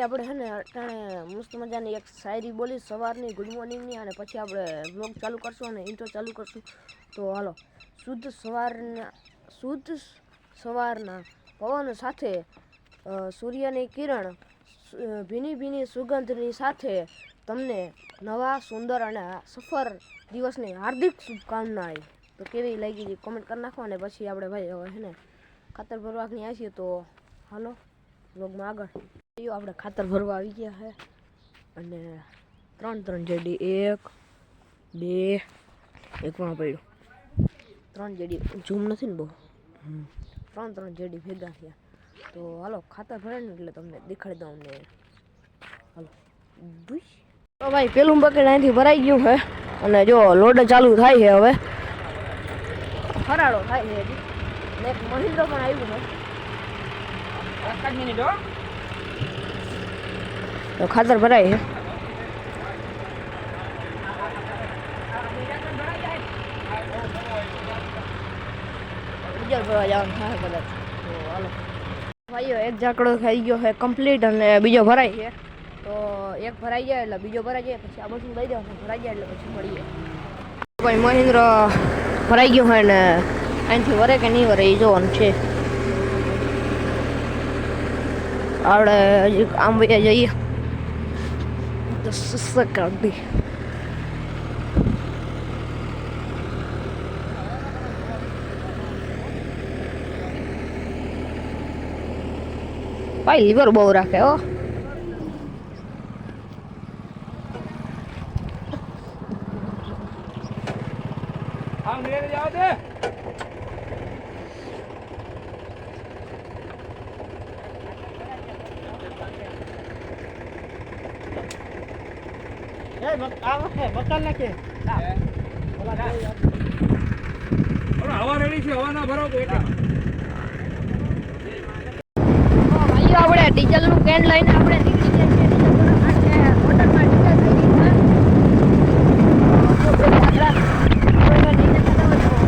ભાઈ આપણે છે ને અટાણે મસ્ત મજાની એક શાયરી બોલી સવારની ગુડ મોર્નિંગની અને પછી આપણે બ્લોગ ચાલુ કરશું અને ઇન્ટ્રો ચાલુ કરશું. તો હાલો, શુદ્ધ સવારના શુદ્ધ સવારના પવન સાથે સૂર્યની કિરણ ભીની ભીની સુગંધની સાથે તમને નવા, સુંદર અને સફર દિવસની હાર્દિક શુભકામના તો કેવી લાગી હતી કોમેન્ટ કરી નાખો અને પછી આપણે ભાઈ હવે છે ને ખાતર ભરવાની આવીએ તો હાલો બ્લોગમાં આગળ. આપણે ખાતર ભરવા આવી ગયા છે. અને ત્રણ ત્રણ જેડી, એક, બે, એક માં પડ્યું. ત્રણ જેડી, ઝૂમ નથી ને બહુ. ત્રણ ત્રણ જેડી ભેગા થયા. તો હાલો, ખાતર ભરાય ને એટલે તમને દેખાડી દઉં ને. હાલો. તો ભાઈ, પેલું બકેટ અહીંથી ભરાઈ ગયું છે. અને જો, લોડ ચાલુ થાય છે હવે. ફરાળો થાય છે હજી. ને એક મહિન્દ્રો પણ આવ્યું છે. તો ખાતર ભરાય છે. બીજા ભરવા જવાનું થાય કદાચ ભાઈઓ, એક ઝાકડો થઈ ગયો છે કમ્પ્લીટ અને બીજો ભરાય છે. તો એક ભરાઈ જાય એટલે બીજો ભરાઈ જાય, પછી આ બધું લઈ દેવાનું, ભરાઈ જાય એટલે પછી મળીએ. ભાઈ મહિન્દ્ર ભરાઈ ગયો હોય ને, અહીંથી વરે કે નહીં વરે, એ જોવાનું છે. આપણે હજી આમ જઈએ. તો સસકાડી ભાઈ લીવર બહુ રાખે હો હવા રેડી છે હવા ના ભરો આપણે ડીઝલનું કેન લઈને આપણે નીકળી ગયા છીએ. ડીઝલ ભરવા માટે. મોટરમાં ડીઝલ થઈ ગયું છે. કોઈને ડીઝલ થતા હોય તો-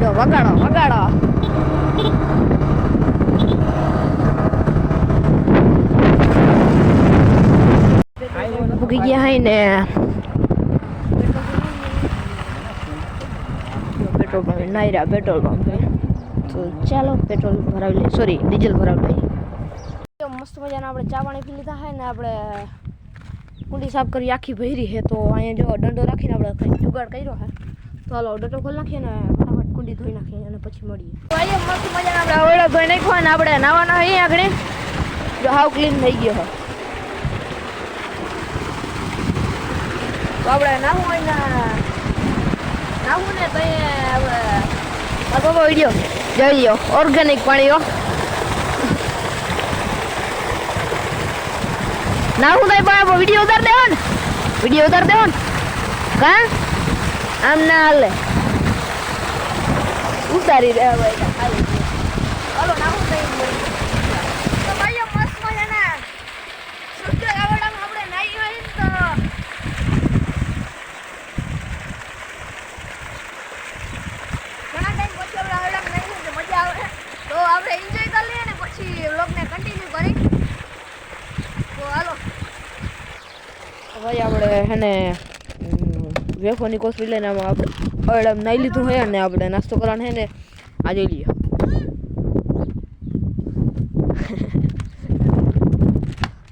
જો વગાડો વગાડો મૂકી ગયા hay ને. Petrol pump Nayara petrol pump. તો ચાલો, પેટ્રોલ ભરાવી લઈએ. સોરી ડીઝલ ભરાવી લઈએ. મસ્ત મજાના આપણે ચા પાણી પી લીધા હોય ને આપણે કુંડી સાફ કરી આખી ભરી છે તો અહીંયા જો દંડો રાખીને આપણે કંઈક જુગાડ કર્યો છે તો હાલો, દંડો ખોલી નાખીએ ને ફટાફટ કુંડી ધોઈ નાખીએ અને પછી મળીએ. તો અહીંયા મસ્ત મજાના આપણે ઓળો ધોઈ નાખ્યો ને આપણે નાવાના અહીંયા આગળ. જો હાવ ક્લીન થઈ ગયો છે આપણે નાહવું હોય ને નાહવું ને તો આ બાબા વીડિયો જોઈ લ્યો ઓર્ગેનિક પાણી હો. નાહવું થાય પણ વીડિયો ઉતાર દેવો ને. વીડિયો ઉતાર દેવો ને. કા? આમ ના હાલે. ઉતારી રહ્યા ભાઈ ખાલી હાલો નાહવું થાય તો ભાઈઓ મસ્ત મજાના શુદ્ધ રાવડામાં આપણે નાહી હોય ને તો ઘણા ટાઈમ પછી આપણે આવડા નહીં તો મજા આવે તો આપણે એન્જોય કરી લઈએ ને પછી વ્લોગને કન્ટિન્યુ કરી તો હાલો ભાઈ આપણે હેને વેફોની કોથળી લઈને આમાં આપણે અડમ નાઈ લીધું હોય ને આપણે નાસ્તો કરવાનો હે ને, આ લઈએ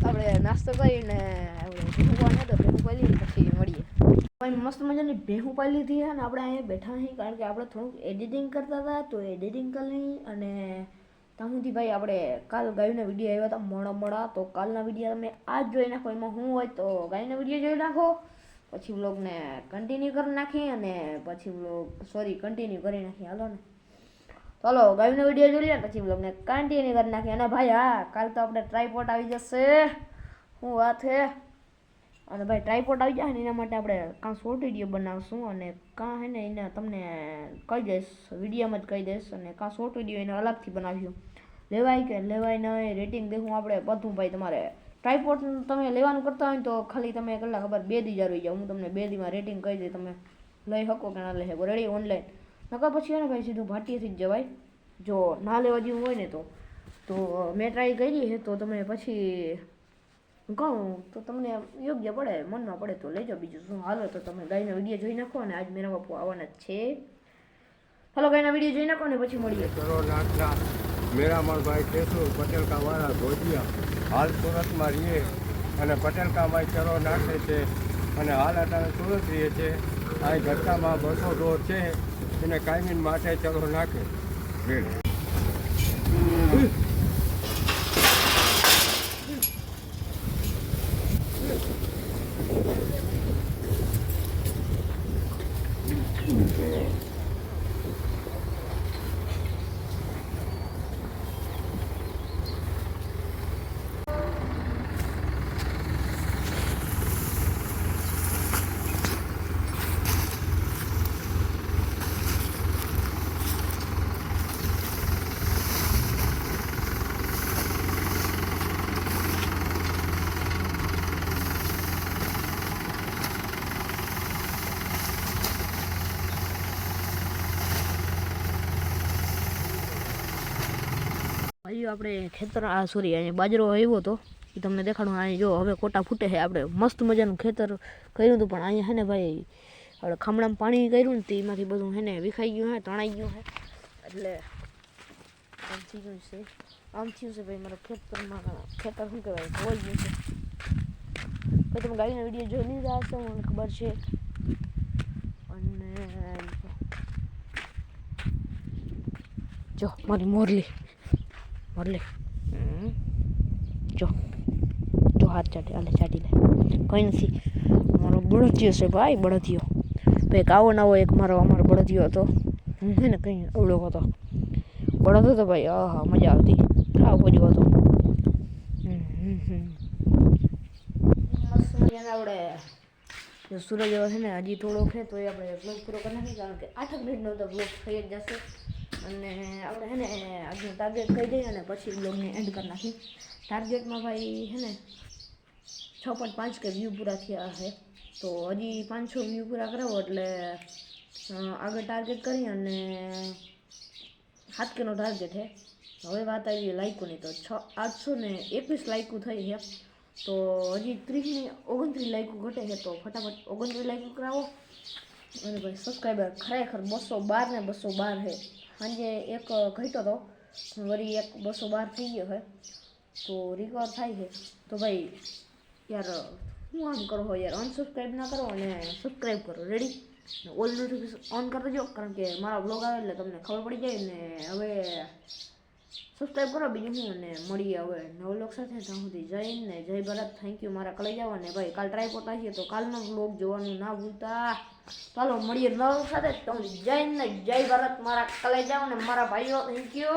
આપણે નાસ્તો કરીને પછી મળીએ. ભાઈ, મસ્ત મજાની ભેહું પાઈ લીધી અને આપણે અહીંયા બેઠા અહીં કારણ કે આપણે થોડુંક એડિટિંગ કરતા હતા, તો એડિટિંગ કરી અને ત્યાં સુધી ભાઈ આપણે કાલ ગાયના વીડિયો આવ્યા હતા મોડા મોડા તો કાલના વીડિયો તમે આજ જોઈ નાખો, એમાં શું હોય તો ગાયના વીડિયો જોઈ નાખો. પછી વ્લોગને કન્ટિન્યુ કરી નાખી અને પછી વ્લોગ સોરી કન્ટિન્યુ કરી નાખી હાલો ને. ચાલો, ગાયનો વીડિયો જોઈ લે પછી વ્લોગને કન્ટિન્યુ કરી નાખી અને ભાઈ, હા, કાલ તો આપણે ટ્રાયપોટ આવી જશે. હું વાત છે અને ભાઈ ટ્રાયપોટ આવી જાય ને, એના માટે આપણે કાં શોર્ટ વીડિયો બનાવશું અને કાં હે ને, એને તમને કહી દઈશ વિડીયોમાં જ કહી દઈશ અને કાં શોર્ટ વીડિયો એને અલગથી બનાવ્યું લેવાય કે લેવાય નહીં રેટિંગ દેખું આપણે ભાઈ તમારે. ટ્રાયપોડ તમે લેવાનું કરતા હોય ને તો ખાલી તમે કલાક ખબર બે દી જાર જાઓ. હું તમને બે દીમાં રેટિંગ કહી દઈ, તમે લઈ શકો કે ના લઈ શકો. રેડી ઓનલાઈન નકર પછી એને ભાઈ સીધું ભાટીએથી જ જવાય. જો ના લેવા જેવું હોય ને તો. તો મેં ટ્રાય કરી છે તો તમે પછી કહું, તો તમને યોગ્ય પડે, મનમાં પડે તો લેજો બીજું શું. હાલો, તો તમે ગાયનો વીડિયો જોઈ નાખો અને આજ મેરા બાપુ આવવાના જ છે. હાલો, ગાયના વીડિયો જોઈ નાખો ને પછી મળીએ. મેરામણભાઈ કેશુ પટેલકા વાળા ભોજિયા હાલ સુરતમાં રહીએ અને પટેલકામાં ચરો નાખે છે અને હાલ અત્યારે સુરત રહીએ છે આ ઘટનામાં બસો ઢોર છે એને કાયમીન માટે ચરો નાખે. રેડ હજી આપણે ખેતર, આ સોરી અહીંયા બાજરો આવ્યો હતો. એ તમને દેખાડું અહીં જો હવે કોટા ફૂટે છે. આપણે મસ્ત મજાનું ખેતર કર્યું હતું, પણ અહીંયા છે ને ભાઈ આપણે ખામડામાં પાણી કર્યું ને તો એમાંથી બધું છે ને વિખાઈ ગયું હે તણાઈ ગયું હે એટલે આમ થઈ ગયું છે. આમ થયું છે ભાઈ, મારા ખેતરમાં ખેતર શું કહેવાય ધોવાઈ ગયું છે. ભાઈ, તમે ગાડીના વીડિયો જોઈ રહ્યા છો મને ખબર છે. અને જો, મારી મોરલી. હમ. જો. જો હાથ ચાટી હાલે ચાટી લે. કંઈ નથી. મારો બળદિયો છે ભાઈ બળદિયો. ભાઈ એક આવો નવો એક મારો અમારો બળદિયો હતો. હું છે ને કંઈ અવળો હતો. બળદ હતો ભાઈ હા મજા આવતી. આવો બધું હતો. જો સૂરજ હવે છે ને હજી થોડો છે તો એ આપણે બ્લોગ પૂરો કરી નાખીએ કારણ કે આઠક મિનિટનો તો બ્લોગ થઈ જ જશે. અને આપણે હે ને, આજનું ટાર્ગેટ કહી દઈએ અને પછી બ્લોગને એન્ડ કરી નાખી ટાર્ગેટમાં ભાઈ હે ને, છ પોઈન્ટ પાંચ કે વ્યૂ પૂરા થયા છે તો હજી પાંચસો વ્યૂ પૂરા કરાવો એટલે આગળ ટાર્ગેટ કરી અને સાત કેનો ટાર્ગેટ છે હવે વાત આવી લાઇકોની તો છ, આઠસો ને એકવીસ લાઇકો થઈ છે તો હજી ત્રીસની ઓગણત્રીસ લાઇકો ઘટે છે તો ફટાફટ ઓગણત્રીસ લાઇકો કરાવો. અને ભાઈ સબસ્ક્રાઈબર ખરેખર બસો બાર ને બસો બાર છે સાંજે એક ઘટ્યો હતો વળી એક બસો બાર થઈ ગયો છે. તો રિકવર થાય છે. તો ભાઈ, યાર, હું આમ કરો હો યાર? અનસબસ્ક્રાઈબ ના કરો અને સબસ્ક્રાઈબ કરો. રેડી ઓલ નોટિફિકેશન ઓન કરી દેજો, કારણ કે મારા બ્લોગ આવે એટલે તમને ખબર પડી જાય ને હવે સબસ્ક્રાઈબ કરો બીજું શું અને મળીએ હવે નવ લોક સાથે. ત્યાં સુધી જય હિન્દ ને જય ભારત. થેન્ક યુ મારા કલે જાવ ને ભાઈ, કાલ ટ્રાય પોતા છીએ તો કાલનો બ્લોગ જોવાનું ના ભૂલતા. ચાલો મળીએ નવ સાથે તમને જય ને જય ભારત. મારા કલે જાવ ને મારા ભાઈઓ થેન્ક યુ